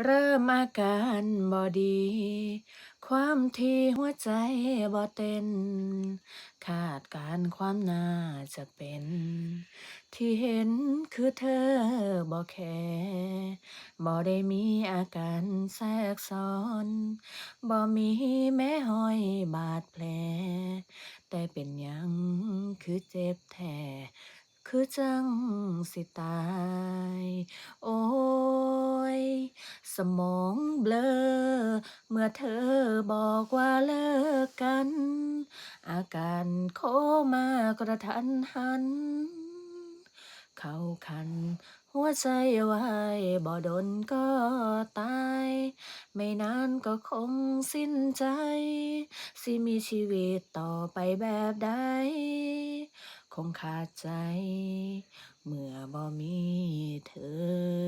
เริ่มอาการบ่ดี ความที่หัวใจบ่เต้น คาดการณ์ความน่าจะเป็น ที่เห็นคือเธอบ่แคร์บ่ได้มีอาการแทรกซ้อนบ่มีแม้รอยบาดแผล แต่เป็นหยังคือเจ็บแท้คือจังสิตาย สมองเบลอ เมื่อเธอบอกว่าเลิกกัน อาการโคม่ากระทันหัน เข้าคัน หัวใจวายบ่ดนก็ตาย ไม่นานก็คงสิ้นใจ สิมีชีวิตต่อไปแบบใด คงขาดใจ เมื่อบ่มีเธอ